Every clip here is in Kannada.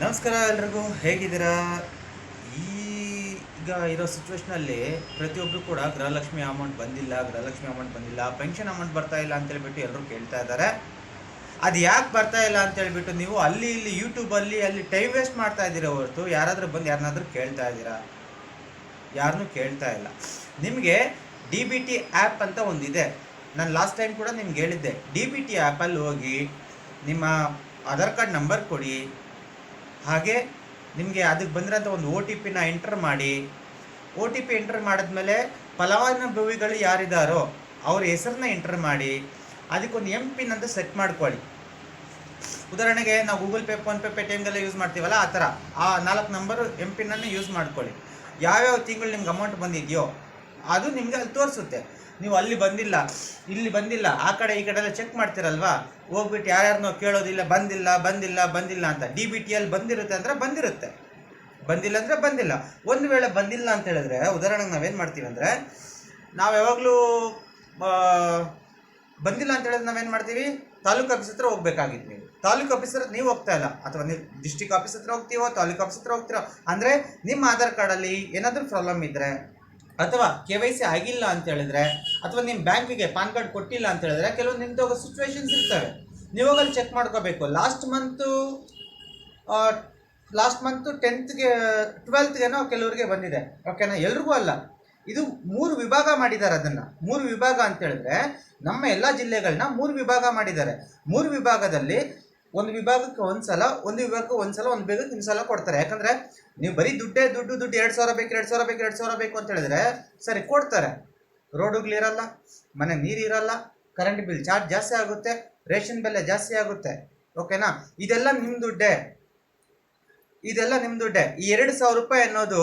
ನಮಸ್ಕಾರ ಎಲ್ರಿಗೂ, ಹೇಗಿದ್ದೀರಾ? ಈಗ ಇರೋ ಸಿಚುವೇಶ್ನಲ್ಲಿ ಪ್ರತಿಯೊಬ್ಬರು ಕೂಡ ಗೃಹಲಕ್ಷ್ಮಿ ಅಮೌಂಟ್ ಬಂದಿಲ್ಲ, ಗೃಹಲಕ್ಷ್ಮಿ ಅಮೌಂಟ್ ಬಂದಿಲ್ಲ ಪೆನ್ಷನ್ ಅಮೌಂಟ್ ಬರ್ತಾ ಇಲ್ಲ ಅಂತ ಹೇಳ್ಬಿಟ್ಟು ಎಲ್ಲರೂ ಕೇಳ್ತಾ ಇದ್ದಾರೆ. ಅದು ಯಾಕೆ ಬರ್ತಾ ಇಲ್ಲ ಅಂತ ಹೇಳ್ಬಿಟ್ಟು ನೀವು ಅಲ್ಲಿ ಇಲ್ಲಿ ಯೂಟ್ಯೂಬಲ್ಲಿ ಅಲ್ಲಿ ಟೈಮ್ ವೇಸ್ಟ್ ಮಾಡ್ತಾ ಇದ್ದೀರಾ ಹೊರತು, ಯಾರಾದರೂ ಬಂದು ಯಾರನ್ನಾದರೂ ಕೇಳ್ತಾ ಇದ್ದೀರಾ? ಯಾರನ್ನೂ ಕೇಳ್ತಾ ಇಲ್ಲ. ನಿಮಗೆ ಡಿ ಬಿ ಟಿ ಆ್ಯಪ್ ಅಂತ ಒಂದಿದೆ. ನಾನು ಲಾಸ್ಟ್ ಟೈಮ್ ಕೂಡ ನಿಮ್ಗೆ ಹೇಳಿದ್ದೆ. ಡಿ ಬಿ ಟಿ ಆ್ಯಪಲ್ಲಿ ಹೋಗಿ ನಿಮ್ಮ ಆಧಾರ್ ಕಾರ್ಡ್ ನಂಬರ್ ಕೊಡಿ ಹಾಗೆ ನಿಮಗೆ ಅದಕ್ಕೆ ಬಂದಿರೋಂಥ ಒಂದು ಓ ಟಿ ಪಿನ ಎಂಟರ್ ಮಾಡಿ ಓ ಟಿ ಪಿ ಎಂಟರ್ ಮಾಡಿದ್ಮೇಲೆ ಫಲಾನುಭವಿಗಳು ಯಾರಿದ್ದಾರೋ ಅವ್ರ ಹೆಸರನ್ನ ಎಂಟರ್ ಮಾಡಿ, ಅದಕ್ಕೊಂದು ಎಂ ಪಿನ್ ಅಂತ ಸೆಟ್ ಮಾಡ್ಕೊಳ್ಳಿ. ಉದಾಹರಣೆಗೆ ನಾವು ಗೂಗಲ್ ಪೇ ಫೋನ್ಪೇ ಪೇಟಿಎಮ್ಗೆಲ್ಲ ಯೂಸ್ ಮಾಡ್ತೀವಲ್ಲ, ಆ ಥರ. ಆ ನಾಲ್ಕು ನಂಬರ್ ಎಂ ಪಿನ್ನನ್ನು ಯೂಸ್ ಮಾಡ್ಕೊಳ್ಳಿ. ಯಾವ್ಯಾವ ತಿಂಗಳು ನಿಮ್ಗೆ ಅಮೌಂಟ್ ಬಂದಿದೆಯೋ ಅದು ನಿಮಗೆ ಅಲ್ಲಿ ತೋರಿಸುತ್ತೆ. ನೀವು ಅಲ್ಲಿ ಬಂದಿಲ್ಲ, ಇಲ್ಲಿ ಬಂದಿಲ್ಲ, ಆ ಕಡೆ ಈ ಕಡೆ ಎಲ್ಲ ಚೆಕ್ ಮಾಡ್ತೀರಲ್ವಾ? ಹೋಗ್ಬಿಟ್ಟು ಯಾರ್ಯಾರನ್ನೋ ಕೇಳೋದಿಲ್ಲ, ಬಂದಿಲ್ಲ ಬಂದಿಲ್ಲ ಬಂದಿಲ್ಲ ಅಂತ. ಡಿ ಬಿ ಟಿಯಲ್ಲಿ ಬಂದಿರುತ್ತೆ ಅಂದರೆ ಬಂದಿರುತ್ತೆ. ಬಂದಿಲ್ಲ ಅಂದರೆ ಬಂದಿಲ್ಲ. ಒಂದು ವೇಳೆ ಬಂದಿಲ್ಲ ಅಂತ ಹೇಳಿದ್ರೆ, ಉದಾಹರಣೆಗೆ ನಾವೇನು ಮಾಡ್ತೀವಿ ಅಂದರೆ, ನಾವು ಯಾವಾಗಲೂ ಬಂದಿಲ್ಲ ಅಂತ ಹೇಳಿದ್ರೆ ನಾವೇನು ಮಾಡ್ತೀವಿ? ತಾಲೂಕು ಆಫೀಸ್ ಹತ್ರ ಹೋಗ್ಬೇಕಾಗಿತ್ತು ನೀವು. ತಾಲೂಕು ಆಫೀಸ್ ಹತ್ರ ನೀವು ಹೋಗ್ತಾ ಇಲ್ಲ. ಅಥವಾ ನೀವು ಡಿಸ್ಟಿಕ್ ಆಫೀಸ್ ಹತ್ರ ಹೋಗ್ತೀವೋ, ತಾಲೂಕು ಆಫೀಸ್ ಹತ್ರ ಹೋಗ್ತೀರೋ. ಅಂದರೆ ನಿಮ್ಮ ಆಧಾರ್ ಕಾರ್ಡಲ್ಲಿ ಏನಾದರೂ ಪ್ರಾಬ್ಲಮ್ ಇದ್ದರೆ ಅಥವಾ ಕೆ ವೈ ಸಿ ಆಗಿಲ್ಲ ಅಂತ ಹೇಳಿದ್ರೆ, ಅಥವಾ ನಿಮ್ಮ ಬ್ಯಾಂಕಿಗೆ ಪಾನ್ ಕಾರ್ಡ್ ಕೊಟ್ಟಿಲ್ಲ ಅಂತ ಹೇಳಿದ್ರೆ, ಕೆಲವೊಂದು ನಿಮ್ದು ಸಿಚುವೇಶನ್ಸ್ ಇರ್ತವೆ. ನೀವು ಹೋಗಲ್ಲಿ ಚೆಕ್ ಮಾಡ್ಕೋಬೇಕು ಲಾಸ್ಟ್ ಮಂತು ಲಾಸ್ಟ್ ಮಂತು ಟೆಂತ್ಗೆ ಟ್ವೆಲ್ತ್ಗೆನೋ ಕೆಲವರಿಗೆ ಬಂದಿದೆ. ಓಕೆನಾ ಎಲ್ರಿಗೂ ಅಲ್ಲ. ಇದು ಮೂರು ವಿಭಾಗ ಮಾಡಿದ್ದಾರೆ ಅದನ್ನು. ಮೂರು ವಿಭಾಗ ಅಂತ ಹೇಳಿದ್ರೆ, ನಮ್ಮ ಎಲ್ಲ ಜಿಲ್ಲೆಗಳನ್ನ ಮೂರು ವಿಭಾಗ ಮಾಡಿದ್ದಾರೆ. ಮೂರು ವಿಭಾಗದಲ್ಲಿ ಒಂದು ವಿಭಾಗಕ್ಕೆ ಒಂದು ಸಲ, ಒಂದು ವಿಭಾಗಕ್ಕೆ ಒಂದು ಸಲ, ಒಂದು ಒಂದು ಸಲ ಕೊಡ್ತಾರೆ. ಯಾಕಂದರೆ ನೀವು ಬರೀ ದುಡ್ಡೇ ದುಡ್ಡು ದುಡ್ಡು ಎರಡು ಸಾವಿರ ಬೇಕು, ಎರಡು ಸಾವಿರ ಬೇಕು, ಎರಡು ಸಾವಿರ ಬೇಕು ಅಂತ ಹೇಳಿದ್ರೆ ಸರಿ, ಕೊಡ್ತಾರೆ. ರೋಡುಗಳಿರಲ್ಲ ಮನೆ ನೀರಿರಲ್ಲ ಕರೆಂಟ್ ಬಿಲ್ ಚಾರ್ಜ್ ಜಾಸ್ತಿ ಆಗುತ್ತೆ, ರೇಷನ್ ಬೆಲೆ ಜಾಸ್ತಿ ಆಗುತ್ತೆ. ಓಕೆನಾ ಇದೆಲ್ಲ ನಿಮ್ಮ ದುಡ್ಡೇ. ಇದೆಲ್ಲ ನಿಮ್ಮ ದುಡ್ಡೇ. ಈ ಎರಡು ಸಾವಿರ ರೂಪಾಯಿ ಅನ್ನೋದು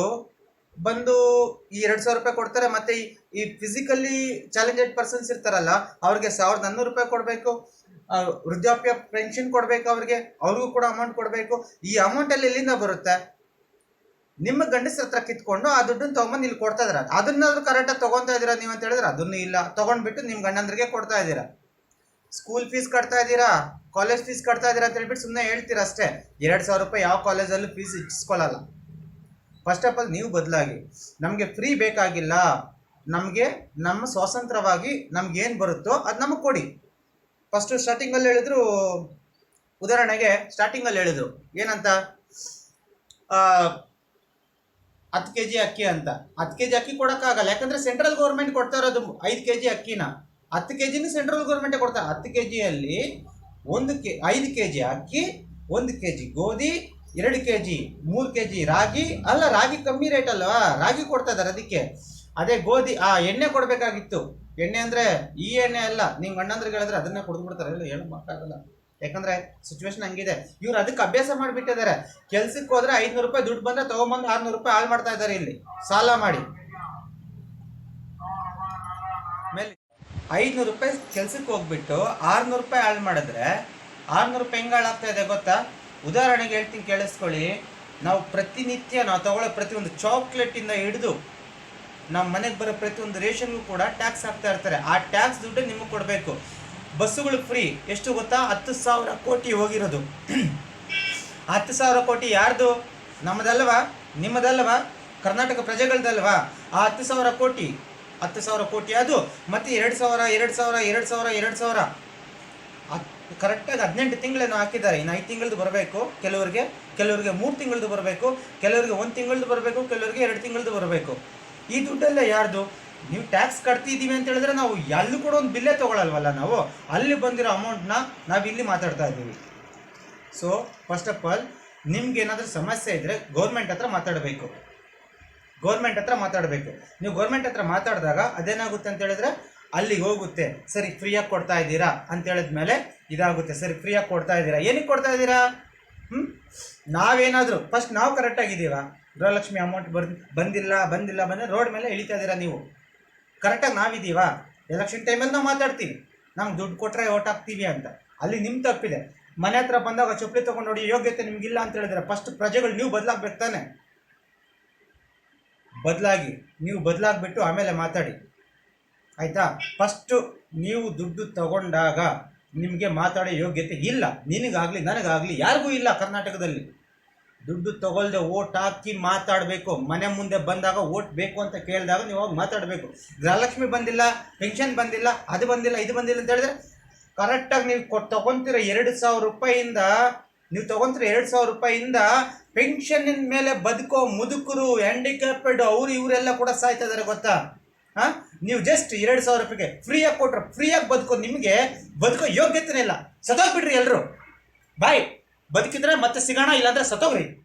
ಬಂದು ಈ ಎರಡು ಸಾವಿರ ರೂಪಾಯಿ ಕೊಡ್ತಾರೆ, ಮತ್ತೆ ಈ ಫಿಸಿಕಲಿ ಚಾಲೆಂಜೆಡ್ ಪರ್ಸನ್ಸ್ ಇರ್ತಾರಲ್ಲ, ಅವ್ರಿಗೆ ಸಾವಿರದ ನಾನ್ನೂರು ರೂಪಾಯಿ ಕೊಡಬೇಕು. ವೃದ್ಧಾಪ್ಯ ಪೆನ್ಷನ್ ಕೊಡಬೇಕು ಅವ್ರಿಗೆ, ಅವ್ರಿಗೂ ಕೂಡ ಅಮೌಂಟ್ ಕೊಡಬೇಕು. ಈ ಅಮೌಂಟಲ್ಲಿ ಎಲ್ಲಿಂದ ಬರುತ್ತೆ? ನಿಮ್ಮ ಗಂಡಸ್ರ ಹತ್ರ ಕಿತ್ಕೊಂಡು ಆ ದುಡ್ಡನ್ನು ತಗೊಂಬಂದು ಇಲ್ಲಿ ಕೊಡ್ತಾ ಇದಾರೆ ಅದನ್ನಾದ್ರೂ ಕರೆಕ್ಟಾಗಿ ತೊಗೊತಾ ಇದ್ದೀರಾ ನೀವು ಅಂತ ಹೇಳಿದ್ರೆ ಅದನ್ನು ಇಲ್ಲ. ತಗೊಂಡ್ಬಿಟ್ಟು ನಿಮ್ಮ ಗಂಡಂದ್ರಿಗೆ ಕೊಡ್ತಾ ಇದ್ದೀರಾ. ಸ್ಕೂಲ್ ಫೀಸ್ ಕಟ್ತಾ ಇದ್ದೀರಾ? ಕಾಲೇಜ್ ಫೀಸ್ ಕಟ್ತಾ ಇದ್ದೀರಾ ಅಂತ ಹೇಳ್ಬಿಟ್ಟು ಸುಮ್ಮನೆ ಹೇಳ್ತೀರ ಅಷ್ಟೇ. ಎರಡು ಸಾವಿರ ರೂಪಾಯಿ ಯಾವ ಕಾಲೇಜಲ್ಲೂ ಫೀಸ್ ಇಚ್ಛಿಸ್ಕೊಳ್ಳಲ್ಲ ಫಸ್ಟ್ ಆಫ್ ಆಲ್ ನೀವು ಬದಲಾಗಿ. ನಮಗೆ ಫ್ರೀ ಬೇಕಾಗಿಲ್ಲ. ನಮಗೆ, ನಮ್ಮ ಸ್ವಾತಂತ್ರ್ಯವಾಗಿ ನಮ್ಗೇನು ಬರುತ್ತೋ ಅದು ನಮಗೆ ಕೊಡಿ. ಫಸ್ಟು ಸ್ಟಾರ್ಟಿಂಗಲ್ಲಿ ಹೇಳಿದ್ರು, ಉದಾಹರಣೆಗೆ ಸ್ಟಾರ್ಟಿಂಗಲ್ಲಿ ಹೇಳಿದ್ರು. ಏನಂತ? ಹತ್ತು ಕೆ ಜಿ ಅಕ್ಕಿ ಅಂತ. ಹತ್ತು ಕೆ ಜಿ ಅಕ್ಕಿ ಕೊಡೋಕ್ಕಾಗಲ್ಲ. ಯಾಕಂದರೆ ಸೆಂಟ್ರಲ್ ಗೌರ್ಮೆಂಟ್ ಕೊಡ್ತಾ ಇರೋದು ಐದು ಕೆ ಜಿ ಅಕ್ಕಿನ. ಹತ್ತು ಕೆ ಜಿನೂ ಸೆಂಟ್ರಲ್ ಗೌರ್ಮೆಂಟೇ ಕೊಡ್ತಾರೆ ಹತ್ತು ಕೆ ಜಿಯಲ್ಲಿ ಒಂದು ಕೆ ಐದು ಕೆ ಜಿ ಅಕ್ಕಿ, ಒಂದು ಕೆ ಜಿ ಗೋಧಿ, ಎರಡು ಕೆ ಜಿ ಮೂರು ಕೆ ಜಿ ರಾಗಿ. ಅಲ್ಲ, ರಾಗಿ ಕಮ್ಮಿ ರೇಟ್ ಅಲ್ವಾ? ರಾಗಿ ಕೊಡ್ತಾ ಇದ್ದಾರೆ ಅದಕ್ಕೆ. ಅದೇ ಗೋಧಿ, ಆ ಎಣ್ಣೆ ಕೊಡಬೇಕಾಗಿತ್ತು. ಎಣ್ಣೆ ಅಂದರೆ ಈ ಎಣ್ಣೆ ಅಲ್ಲ ನಿಮ್ಮ ಅಣ್ಣಂದ್ರಿಗೆ ಹೇಳಿದ್ರೆ ಅದನ್ನೇ ಕೊಡ್ಬಿಡ್ತಾರೆ ಇಲ್ಲ, ಏನು ಮಾಡೋಕ್ಕಾಗಲ್ಲ ಯಾಕಂದ್ರೆ ಸಿಚುವೇಶನ್ ಹಂಗಿದೆ. ಇವ್ರು ಅದಕ್ಕೆ ಅಭ್ಯಾಸ ಮಾಡಿಬಿಟ್ಟಿದ್ದಾರೆ. ಕೆಲ್ಸಕ್ಕೆ ಹೋದ್ರೆ ಐದ್ನೂರು ರೂಪಾಯಿ ದುಡ್ಡು ಬಂದ್ರೆ ತಗೊಂಬಂದು ಆರ್ನೂರು ರೂಪಾಯಿ ಹಾಳು ಮಾಡ್ತಾ ಇದ್ದಾರೆ ಇಲ್ಲಿ. ಸಾಲ ಮಾಡಿ. ಮೇಲೆ ಐದ್ನೂರು ರೂಪಾಯಿ ಕೆಲ್ಸಕ್ಕೆ ಹೋಗ್ಬಿಟ್ಟು ಆರ್ನೂರು ರೂಪಾಯಿ ಹಾಳು ಮಾಡಿದ್ರೆ ಆರ್ನೂರು ರೂಪಾಯಿ ಹೆಂಗೆ ಹಾಳಾಗ್ತಾ ಇದೆ ಗೊತ್ತಾ? ಉದಾಹರಣೆಗೆ ಹೇಳ್ತೀನಿ, ಕೇಳಿಸ್ಕೊಳ್ಳಿ. ನಾವು ಪ್ರತಿನಿತ್ಯ ನಾವು ತಗೊಳ್ಳೋ ಪ್ರತಿಯೊಂದು ಚಾಕ್ಲೇಟಿಂದ ಹಿಡಿದು ನಮ್ಮ ಮನೆಗೆ ಬರೋ ಪ್ರತಿಯೊಂದು ರೇಷನ್ಗೂ ಕೂಡ ಟ್ಯಾಕ್ಸ್ ಹಾಕ್ತಾ ಇರ್ತಾರೆ. ಆ ಟ್ಯಾಕ್ಸ್ ದುಡ್ಡು ನಿಮಗೆ ಕೊಡಬೇಕು. ಬಸ್ಸುಗಳು ಫ್ರೀ. ಎಷ್ಟು ಗೊತ್ತಾ? ಹತ್ತು ಸಾವಿರ ಕೋಟಿ ಹೋಗಿರೋದು. ಹತ್ತು ಸಾವಿರ ಕೋಟಿ ಯಾರ್ದು? ನಮ್ಮದಲ್ವಾ? ನಿಮ್ಮದಲ್ವಾ? ಕರ್ನಾಟಕ ಪ್ರಜೆಗಳದಲ್ವಾ? ಆ ಹತ್ತು ಸಾವಿರ ಕೋಟಿ. ಹತ್ತು ಸಾವಿರ ಕೋಟಿ ಅದು. ಮತ್ತು ಎರಡು ಸಾವಿರ ಎರಡು ಸಾವಿರ ಎರಡು ಸಾವಿರ ಎರಡು ಸಾವಿರ. ಕರೆಕ್ಟಾಗಿ ಹದಿನೆಂಟು ತಿಂಗಳೇನೋ ಹಾಕಿದ್ದಾರೆ. ಇನ್ನು ಐದು ತಿಂಗಳದ್ದು ಬರಬೇಕು ಕೆಲವರಿಗೆ. ಕೆಲವರಿಗೆ ಮೂರು ತಿಂಗಳದ್ದು ಬರಬೇಕು. ಕೆಲವರಿಗೆ ಒಂದು ತಿಂಗಳದ್ದು ಬರಬೇಕು. ಕೆಲವರಿಗೆ ಎರಡು ತಿಂಗಳದ್ದು ಬರಬೇಕು. ಈ ದುಡ್ಡೆಲ್ಲ ಯಾರ್ದು? ನೀವು ಟ್ಯಾಕ್ಸ್ ಕಟ್ತಿದ್ದೀವಿ ಅಂತ ಹೇಳಿದ್ರೆ ನಾವು ಎಲ್ಲೂ ಕೂಡ ಒಂದು ಬಿಲ್ಲೇ ತೊಗೊಳಲ್ವಲ್ಲ ನಾವು? ಅಲ್ಲಿ ಬಂದಿರೋ ಅಮೌಂಟ್ನ ನಾವು ಇಲ್ಲಿ ಮಾತಾಡ್ತಾ ಇದ್ದೀವಿ. ಸೊ ಫಸ್ಟ್ ಆಫ್ ಆಲ್ ನಿಮ್ಗೆ ಏನಾದರೂ ಸಮಸ್ಯೆ ಇದ್ದರೆ ಗೌರ್ಮೆಂಟ್ ಹತ್ರ ಮಾತಾಡಬೇಕು. ಗೌರ್ಮೆಂಟ್ ಹತ್ರ ಮಾತಾಡಬೇಕು. ನೀವು ಗೌರ್ಮೆಂಟ್ ಹತ್ರ ಮಾತಾಡಿದಾಗ ಅದೇನಾಗುತ್ತೆ ಅಂತ ಹೇಳಿದ್ರೆ ಅಲ್ಲಿಗೆ ಹೋಗುತ್ತೆ. ಸರಿ ಫ್ರೀಯಾಗಿ ಕೊಡ್ತಾ ಇದ್ದೀರಾ ಅಂತ ಹೇಳಿದ ಮೇಲೆ ಇದಾಗುತ್ತೆ. ಸರಿ ಫ್ರೀಯಾಗಿ ಕೊಡ್ತಾ ಇದ್ದೀರಾ. ಏನಕ್ಕೆ ಕೊಡ್ತಾ ಇದ್ದೀರಾ? ಹ್ಞೂ ನಾವೇನಾದರೂ ಫಸ್ಟ್ ನಾವು ಕರೆಕ್ಟಾಗಿದ್ದೀರಾ ಗೃಹಲಕ್ಷ್ಮಿ ಅಮೌಂಟ್ ಬಂದಿಲ್ಲ ಬಂದಿಲ್ಲ ಬಂದರೆ ರೋಡ್ ಮೇಲೆ ಇಳಿತಾ ಇದ್ದೀರಾ ನೀವು? ಕರೆಕ್ಟಾಗಿ ನಾವಿದ್ದೀವಾ? ಎಲೆಕ್ಷನ್ ಟೈಮಲ್ಲಿ ನಾವು ಮಾತಾಡ್ತೀವಿ. ನಮ್ಗೆ ದುಡ್ಡು ಕೊಟ್ಟರೆ ಓಟ್ ಹಾಕ್ತೀವಿ ಅಂತ. ಅಲ್ಲಿ ನಿಮ್ಮ ತಪ್ಪಿದೆ. ಮನೆ ಹತ್ರ ಬಂದಾಗ ಚಪ್ಪಲಿ ತೊಗೊಂಡು ನೋಡಿ ಯೋಗ್ಯತೆ ನಿಮಗಿಲ್ಲ ಅಂತ ಹೇಳಿದ್ರೆ ಫಸ್ಟ್ ಪ್ರಜೆಗಳು ನೀವು ಬದಲಾಗ್ಬೇಕು ತಾನೆ? ಬದಲಾಗಿ, ನೀವು ಬದಲಾಗ್ಬಿಟ್ಟು ಆಮೇಲೆ ಮಾತಾಡಿ. ಆಯಿತಾ? ಫಸ್ಟು ನೀವು ದುಡ್ಡು ತಗೊಂಡಾಗ ನಿಮಗೆ ಮಾತಾಡೋ ಯೋಗ್ಯತೆ ಇಲ್ಲ. ನಿನಗಾಗಲಿ, ನನಗಾಗಲಿ, ಯಾರಿಗೂ ಇಲ್ಲ ಕರ್ನಾಟಕದಲ್ಲಿ. ದುಡ್ಡು ತಗೊಳ್ದೆ ಓಟ್ ಹಾಕಿ ಮಾತಾಡಬೇಕು, ಮನೆ ಮುಂದೆ ಬಂದಾಗ ಓಟ್ ಬೇಕು ಅಂತ ಕೇಳಿದಾಗ ನೀವು ಹೋಗಿ ಮಾತಾಡಬೇಕು. ಗೃಹಲಕ್ಷ್ಮಿ ಬಂದಿಲ್ಲ ಪೆನ್ಷನ್ ಬಂದಿಲ್ಲ, ಅದು ಬಂದಿಲ್ಲ, ಇದು ಬಂದಿಲ್ಲ ಅಂತ ಹೇಳಿದ್ರೆ ಕರೆಕ್ಟಾಗಿ ನೀವು ಕೊಟ್ಟು ತಗೊಂತೀರ ಎರಡು ಸಾವಿರ ರೂಪಾಯಿಯಿಂದ ನೀವು ತಗೊಂತೀರ ಎರಡು ಸಾವಿರ ರೂಪಾಯಿಯಿಂದ ಪೆನ್ಷನ್ನಿನ ಮೇಲೆ ಬದುಕೋ ಮುದುಕರು ಹ್ಯಾಂಡಿಕ್ಯಾಪೆಡ್ ಅವರು, ಇವರೆಲ್ಲ ಕೂಡ ಸಾಯ್ತಾ ಇದಾರೆ ಗೊತ್ತಾ? ಹಾಂ? ನೀವು ಜಸ್ಟ್ ಎರಡು ಸಾವಿರ ರೂಪಾಯಿಗೆ ಫ್ರೀಯಾಗಿ ಕೊಟ್ರೆ ಫ್ರೀಯಾಗಿ ಬದುಕೋ, ನಿಮಗೆ ಬದುಕೋ ಯೋಗ್ಯತೆನೇ ಇಲ್ಲ. ಸತ್ತೋಗ್ಬಿಡ್ರಿ ಎಲ್ಲರೂ ಬಾಯ್ ಬದುಕಿದ್ರೆ ಮತ್ತೆ ಸಿಗೋಣ ಇಲ್ಲಾಂದ್ರೆ ಸತ್ತೋಗ್ರಿ.